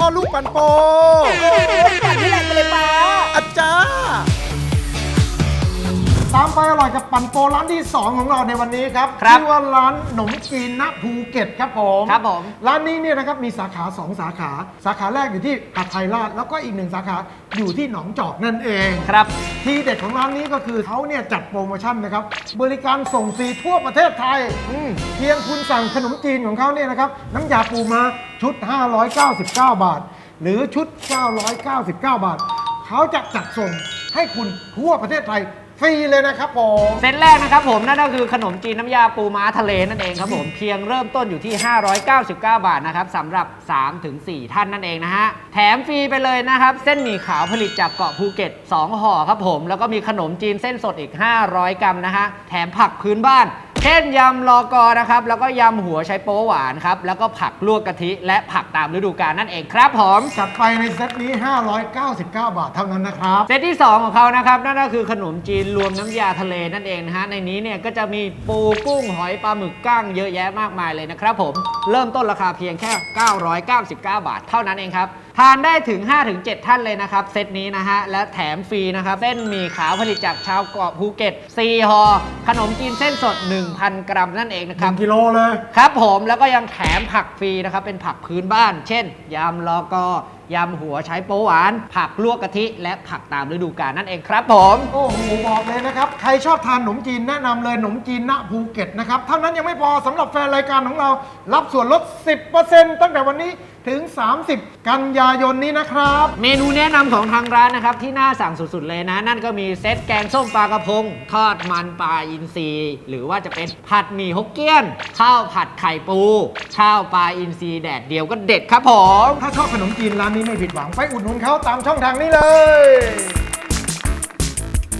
พ่อลูกปันโป ปั่นี้แหละไปเลยป้า อร่อยกับปันโปร้านที่ 2 ของเราในวันนี้ครับครับชื่อว่าร้านขนมจีนณภูเก็ตครับผมครับผม ร้านนี้เนี่ยนะครับมีสาขา 2 สาขา สาขาแรกอยู่ที่ปัดไทยราชแล้วก็อีกหนึ่งสาขาอยู่ที่หนองจอกนั่นเองครับ ที่เด็ดของร้านนี้ก็คือเขาเนี่ยจัดโปรโมชั่นนะครับบริการส่งฟรีทั่วประเทศไทยอืมเพียงคุณสั่งขนมจีนของเขาเนี่ยนะครับน้ำยาปูมาชุด 599 บาท หรือชุด 999 บาทเขาจะจัดส่งให้คุณทั่วประเทศไทย ฟรีเลยนะครับผม เซตแรกนะครับผมนั่นก็คือขนมจีนน้ำยาปูม้าทะเลนั่นเองครับผมเพียงเริ่มต้นอยู่ที่ 599 บาทนะครับสำหรับ 3-4 ท่านนั่นเองนะฮะแถมฟรีไปเลยนะครับ เส้นหมี่ขาวผลิตจากเกาะภูเก็ต 2 ห่อครับผม แล้วก็มีขนมจีนเส้นสดอีก 500 กรัมนะฮะแถมผักพื้นบ้าน เช่นยำลอกอนะครับ แล้วก็ยำหัวไชโป๊หวานครับ แล้วก็ผักลวกกะทิ และผักตามฤดูกาลนั่นเองครับผมจัดไปในเซตนี้ 599 บาทเท่านั้นนะครับ เซตที่ 2 ของเขานะครับ นั่นก็คือขนมจีนรวมน้ำยาทะเลนั่นเองนะฮะ ในนี้เนี่ยก็จะมีปูกุ้งหอยปลาหมึกก้างเยอะแยะมากมายเลยนะครับผม เริ่มต้นราคาเพียงแค่ 999 บาท เท่านั้นเองครับ ทานได้ถึง 5-7 ท่านเลยนะครับ เซตนี้นะฮะ และแถมฟรีนะครับ เส้นหมี่ขาวผลิตจากชาวเกาะภูเก็ต4ห่อขนมจีนเส้นสด 1,000 กรัมนั่นเองนะครับ1กิโลเลย ครับผมแล้วก็ยังแถมผักฟรีนะครับ เป็นผักพื้นบ้าน เช่นยำลอกอ ยำหัวใช้โป๊หวาน ผักลวกกะทิ และผักตามฤดูกาลนั่นเองครับผม โอ้โหบอกเลยนะครับ ใครชอบทานขนมจีนแนะนำเลยขนมจีนณภูเก็ตนะครับเท่านั้นยังไม่พอสำหรับแฟนรายการของเรา รับส่วนลด 10%ตั้งแต่วันนี้ถึง 30 กันยายนนี้นะครับ เมนูแนะนำของทางร้านนะครับ ที่น่าสั่งสุดๆเลยนะ นั่นก็มีเซตแกงส้มปลากระพง ทอดมันปลาอินทรีหรือว่าจะเป็นผัดหมี่ฮกเกี้ยน ข้าวผัดไข่ปู ข้าวปลาอินทรีแดดเดียวก็เด็ดครับผม ถ้าชอบขนมจีนร้านนี้ไม่ผิดหวังไปอุดหนุนเขาตามช่องทางนี้เลย